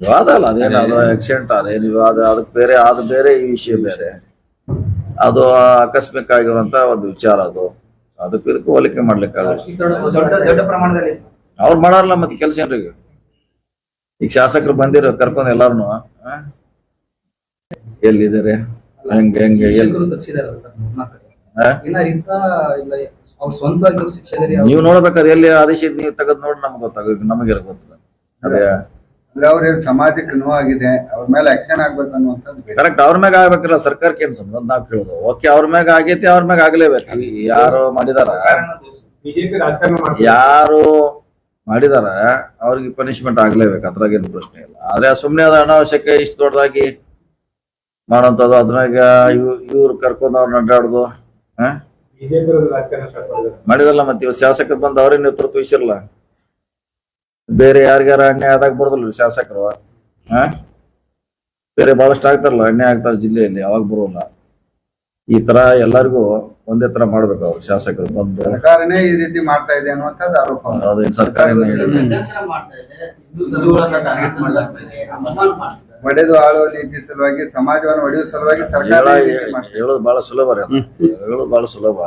ವಿವಾದ ಅಲ್ಲ ಅದೇನು ಅದು ಆಕ್ಸಿಡೆಂಟ್ ಅದೇನು ವಿವಾದ ಅದಕ್ಕೆ ಬೇರೆ ಅದು ಬೇರೆ ಈ ವಿಷಯ ಬೇರೆ. ಅದು ಆಕಸ್ಮಿಕ ಆಗಿರುವಂತ ಒಂದು ವಿಚಾರ ಅದು. ಅದಕ್ಕೂ ಇದಕ್ಕೂ ಹೋಲಿಕೆ ಮಾಡ್ಲಿಕ್ಕಾಗಲ್ಲ ದೊಡ್ಡ ದೊಡ್ಡ ಪ್ರಮಾಣದಲ್ಲಿ. ಅವ್ರು ಮಾಡಾರಲ್ಲ ಮತ್ತೆ ಕೆಲಸ ಏನ್ರಿಗೆ? ಈಗ ಶಾಸಕರು ಬಂದಿರೋ ಕರ್ಕೊಂಡು ಎಲ್ಲಾರನು ಎಲ್ಲಿದ್ದಾರೆ? ಹೆಂಗೆ ಹೆಂಗೆ ಎಲ್ಲಿ? ನೀವು ನೋಡ್ಬೇಕಾದ್ರೆ ಎಲ್ಲಿ ಆದೇಶ ಇದ್ ನೀವು ತೆಗೆದು ನೋಡಿ ನಮ್ಗೆ ಗೊತ್ತಾಗ ನಮಗೆ ಗೊತ್ತಿಲ್ಲ. ಅದೇ. ಅಂದ್ರೆ ಅವ್ರೇನ್ ಸಮಾಜಕ್ಕೆ ನೋವಾಗಿದೆ ಅವ್ರ ಮೇಲೆ ಆಕ್ಷನ್ ಆಗ್ಬೇಕು ಅನ್ನುವಂಥದ್ದು. ಕರೆಕ್ಟ್ ಅವ್ರ ಮ್ಯಾಗ ಆಗ್ಬೇಕಲ್ಲ ಸರ್ಕಾರಕ್ಕೆ ಏನ್ ಸಂಬಂಧ? ನಾವ್ ಕೇಳೋದು. ಓಕೆ ಅವ್ರ ಮ್ಯಾಗ ಆಗೈತಿ ಅವ್ರ ಮ್ಯಾಗ ಆಗ್ಲೇಬೇಕು. ಈ ಯಾರು ಮಾಡಿದಾರ? ಬಿಜೆಪಿ ರಾಜಕಾರಣ ಮಾಡ್ತಾರೆ. ಯಾರು ಮಾಡಿದಾರ ಅವ್ರಿಗೆ ಪನಿಷ್ಮೆಂಟ್ ಆಗ್ಲೇಬೇಕು. ಅದ್ರಾಗ ಏನು ಪ್ರಶ್ನೆ ಇಲ್ಲ. ಆದ್ರೆ ಸುಮ್ನೆ ಅದ ಅನಾವಶ್ಯಕ ಇಷ್ಟು ದೊಡ್ಡದಾಗಿ ಮಾಡುವಂತದ್ದು ಅದ್ರಾಗ ಇವ್ ಇವ್ರು ಕರ್ಕೊಂಡು ಅವ್ರನ್ನ ಅಡ್ಡಾಡುದು ಹಾ? ಬಿಜೆಪಿ ರಾಜಕಾರಣ ಸ್ಟಾರ್ಟ್ ಮಾಡಿದ್ದಾರೆ. ಮಾಡಿದಲ್ಲ ಮತ್ತೆ ಇವ್ ಶಾಸಕರು ಬಂದು ಅವ್ರೇನ್ ನೇತೃತ್ವ ವಹಿಸಿರಲ್ಲ. ಬೇರೆ ಯಾರಿಗಾರ ಅನ್ಯಾಯ ಆದಾಗ ಬರೋದಿಲ್ಲ ಶಾಸಕರು ಹಾ ಬೇರೆ ಬಹಳಷ್ಟು ಆಗ್ತಾರಲ್ಲ ಅನ್ಯಾಯ ಆಗ್ತಾರ ಜಿಲ್ಲೆಯಲ್ಲಿ ಅವಾಗ ಬರೋಲ್ಲ ಈ ತರ ಎಲ್ಲರಿಗೂ ಒಂದೇ ತರ ಮಾಡ್ಬೇಕು ಅವ್ರು ಶಾಸಕರು ಬಂದು. ಸರ್ಕಾರನೇ ಈ ರೀತಿ ಮಾಡ್ತಾ ಇದೆ ಅನ್ನುವಂಥದ್ದು ಆರೋಪ. ಅದೇನ್ ಸರ್ಕಾರನೇ ಹೇಳಿದೆ ಒಡೆದು ಆಳುವ ನೀತಿ ಸಲುವಾಗಿ ಸಮಾಜವನ್ನು ಒಡೆಯುವ ಸಲುವಾಗಿ ಸರ್ಕಾರ. ಹೇಳೋದು ಬಹಳ ಸುಲಭ ರೀ ಹೇಳೋದು ಬಹಳ ಸುಲಭ.